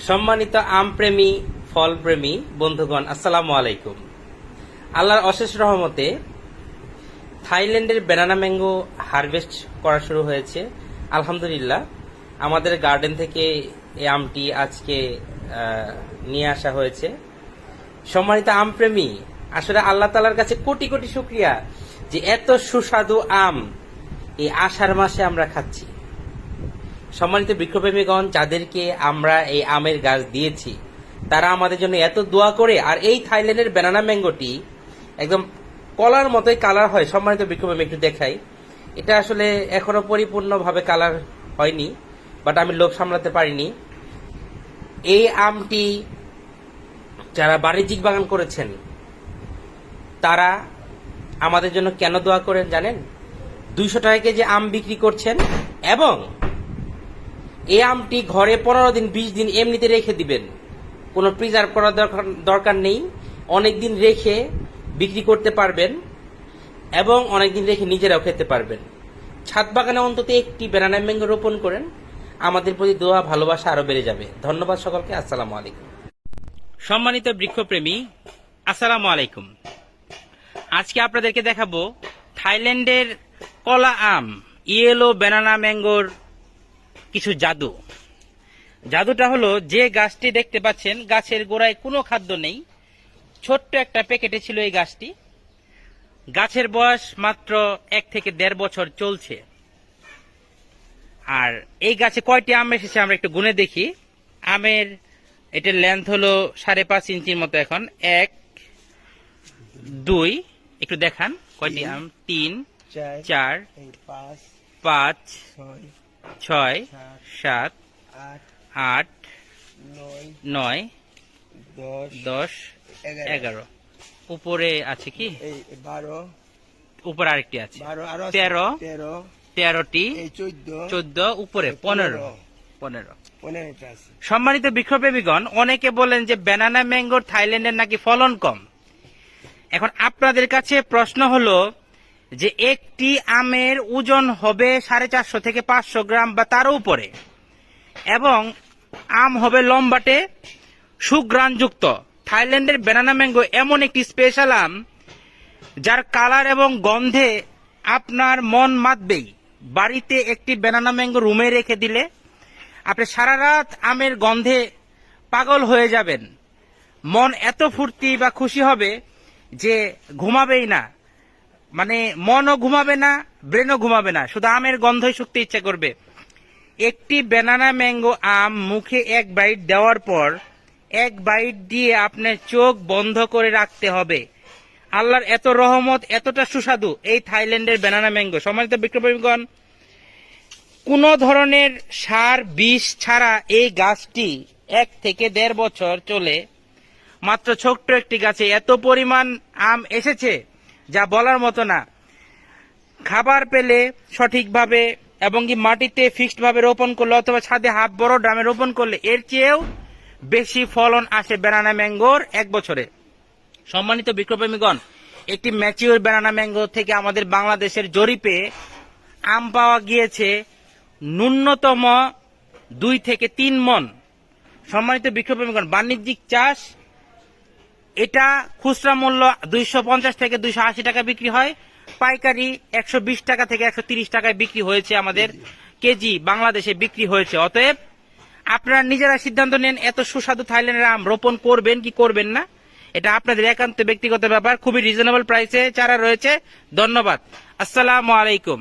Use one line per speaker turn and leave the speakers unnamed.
সম্মানিত আমপ্রেমী, ফলপ্রেমী বন্ধুগণ, আসসালামু আলাইকুম। আল্লাহর অশেষ রহমতে থাইল্যান্ডের ব্যানানা ম্যাঙ্গো হারভেস্ট করা শুরু হয়েছে। আলহামদুলিল্লাহ, আমাদের গার্ডেন থেকে এই আমটি আজকে নিয়ে আসা হয়েছে। সম্মানিত আমপ্রেমী, আসলে আল্লাহ তালার কাছে কোটি কোটি শুক্রিয়া যে এত সুস্বাদু আম এই আষাঢ় মাসে আমরা খাচ্ছি। সম্মানিত বৃক্ষপ্রেমীগণ যাদেরকে আমরা এই আমের গাছ দিয়েছি, তারা আমাদের জন্য এত দোয়া করে, আর এই থাইল্যান্ডের ব্যানানা ম্যাঙ্গোটি একদম কলার মতোই কালার হয়। সম্মানিত বৃক্ষপ্রেমী একটু দেখাই। এটা আসলে এখনও পরিপূর্ণভাবে কালার হয়নি, বাট আমি লোভ সামলাতে পারিনি। এই আমটি যারা বাণিজ্যিক বাগান করেছেন, তারা আমাদের জন্য কেন দোয়া করেন জানেন? দুইশো টাকা কেজি আম বিক্রি করছেন এবং এই আমটি ঘরে পনেরো দিন, বিশ দিন এমনিতে রেখে দিবেন। কোনো প্রিজার্ভ করার দরকার নেই। অনেক দিন রেখে বিক্রি করতে পারবেন এবং অনেক দিন রেখে নিজেরাও খেতে পারবেন। ছাদ বাগানে অন্তত একটি বেনানা ম্যাঙ্গো রোপণ করেন। আমাদের প্রতি দোয়া, ভালোবাসা আরও বেড়ে যাবে। ধন্যবাদ সকলকে। আসসালামু আলাইকুম। সম্মানিত বৃক্ষপ্রেমী, আসসালামু আলাইকুম। আজকে আপনাদেরকে দেখাবো থাইল্যান্ডের কলা আম ইয়েলো ব্যানানা ম্যাঙ্গোর কিছু জাদু। জাদুটা হলো যে গাছটি দেখতে পাচ্ছেন গাছের গোড়ায় কোনো খাদ্য নেই। ছোট্ট একটা প্যাকেটে ছিল এই গাছটি। গাছের বয়স মাত্র এক থেকে দেড় বছর চলছে। আর এই গাছে কয়টি আম এসেছে আমরা একটু গুনে দেখি। আমের এটার লেন্থ হলো সাড়ে পাঁচ ইঞ্চির মতো এখন। এক দুই একটু দেখান। কয়টি আম? তিন
চার
চার
পাঁচ
পাঁচ
ছয় সাত আট নয় দশ এগারো।
উপরে আছে কি?
বারো।
উপরে আরেকটি আছে। তেরো।
তেরো।
তেরোটি
চোদ্দ।
চোদ্দ উপরে পনেরো। পনেরো। সম্মানিত বিক্ষোভেবিগণ অনেকে বলেন যে ব্যানানা ম্যাঙ্গোর থাইল্যান্ডের নাকি ফলন কম। এখন আপনাদের কাছে প্রশ্ন হলো যে একটি আমের ওজন হবে সাড়ে চারশো থেকে পাঁচশো গ্রাম বা তার উপরে। এবং আম হবে লম্বাটে সুগ্রাণযুক্ত থাইল্যান্ডের ব্যানানা ম্যাঙ্গো এমন একটি স্পেশাল আম, যার কালার এবং গন্ধে আপনার মন মাতবেই। বাড়িতে একটি ব্যানানা ম্যাঙ্গো রুমে রেখে দিলে আপনি সারা রাত আমের গন্ধে পাগল হয়ে যাবেন। মন এত ফুর্তি বা খুশি হবে যে ঘুমাবেই না। মানে মনও ঘুমাবে না, ব্রেনও ঘুমাবে না। শুধু আমের গন্ধই শুকতে ইচ্ছা করবে। একটি ব্যানানা ম্যাঙ্গো আম মুখে এক বাইট দেওয়ার পর এক বাইট দিয়ে আপনার চোখ বন্ধ করে রাখতে হবে। আল্লাহর এত রহমত, এতটা সুস্বাদু এই থাইল্যান্ডের ব্যানানা ম্যাঙ্গো সম্মানিত বিক্রমগণ, কোন ধরনের সার, বিষ ছাড়া এই গাছটি এক থেকে দেড় বছর চলে। মাত্র ছোট্ট একটি গাছে এত পরিমাণ আম এসেছে। যা বলার মতো না। খাবার পেলে সঠিকভাবে এবং কি মাটিতে ফিক্সড ভাবে রোপণ করলে অথবা ছাদে হাফ বড় ড্রামে রোপণ করলে এর চেয়েও বেশি ফলন আসে ব্যানানা ম্যাঙ্গোর এক বছরে। সম্মানিত বিক্রপ্রেমীগণ একটি ম্যাচিওর ব্যানানা ম্যাঙ্গো থেকে আমাদের বাংলাদেশের জরিপে আম পাওয়া গিয়েছে ন্যূনতম দুই থেকে তিন মন। সম্মানিত বিক্রপ্রেমীগণ বাণিজ্যিক চাষ এটা খুচরা মূল্য দুইশো পঞ্চাশ থেকে দুইশো আশি টাকা বিক্রি হয়। পাইকারি একশো বিশ টাকা থেকে একশো টাকায় বিক্রি হয়েছে আমাদের কেজি বাংলাদেশে বিক্রি হয়েছে। অতএব আপনারা নিজেরা সিদ্ধান্ত নেন, এত সুস্বাদু থাইল্যান্ডের আম রোপণ করবেন কি করবেন না। এটা আপনাদের একান্ত ব্যক্তিগত ব্যাপার, খুবই রিজনেবল প্রাইসে চারা রয়েছে। ধন্যবাদ। আসসালামু আলাইকুম।